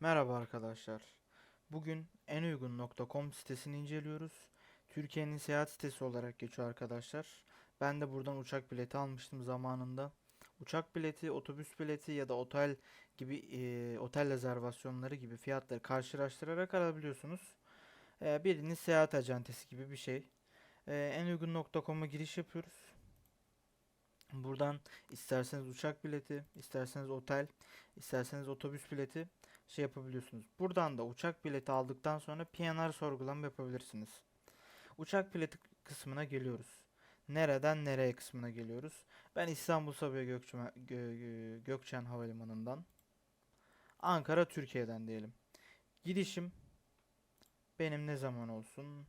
Merhaba arkadaşlar. Bugün enuygun.com sitesini inceliyoruz. Türkiye'nin seyahat sitesi olarak geçiyor arkadaşlar. Ben de buradan uçak bileti almıştım zamanında. Uçak bileti, otobüs bileti ya da otel gibi e, otel rezervasyonları gibi fiyatları karşılaştırarak alabiliyorsunuz. E, birinin seyahat acentesi gibi bir şey. E, enuygun.com'a giriş yapıyoruz. Buradan isterseniz uçak bileti, isterseniz otel, isterseniz otobüs bileti şey yapabiliyorsunuz. Buradan da uçak bileti aldıktan sonra PNR sorgulama yapabilirsiniz. Uçak bileti kısmına geliyoruz. Nereden nereye kısmına geliyoruz. Ben İstanbul Sabiha Gökçen, Gö- Gö- Gökçen Havalimanı'ndan Ankara Türkiye'den diyelim. Gidişim benim ne zaman olsun?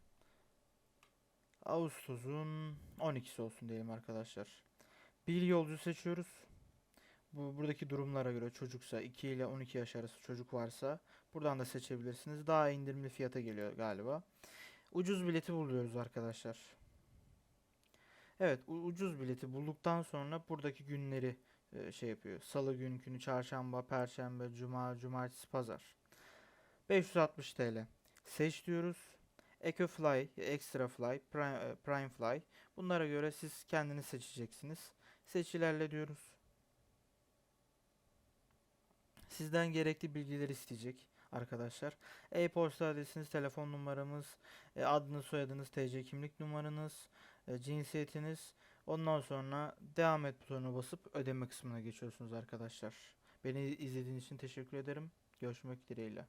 Ağustos'un 12'si olsun diyelim arkadaşlar. Bir yolcu seçiyoruz. Bu buradaki durumlara göre çocuksa 2 ile 12 yaş arası çocuk varsa buradan da seçebilirsiniz. Daha indirimli fiyata geliyor galiba. Ucuz bileti buluyoruz arkadaşlar. Evet, ucuz bileti bulduktan sonra buradaki günleri e, şey yapıyor. Salı gün günü, çarşamba, perşembe, cuma, cumartesi, pazar. 560 TL. Seç diyoruz. Eco Fly, Extra Fly, Prime, Prime Fly. Bunlara göre siz kendiniz seçeceksiniz. Seç ilerle diyoruz. Sizden gerekli bilgileri isteyecek arkadaşlar. E-posta adresiniz, telefon numaramız, e, adınız, soyadınız, TC kimlik numaranız, e, cinsiyetiniz. Ondan sonra devam et butonuna basıp ödeme kısmına geçiyorsunuz arkadaşlar. Beni izlediğiniz için teşekkür ederim. Görüşmek dileğiyle.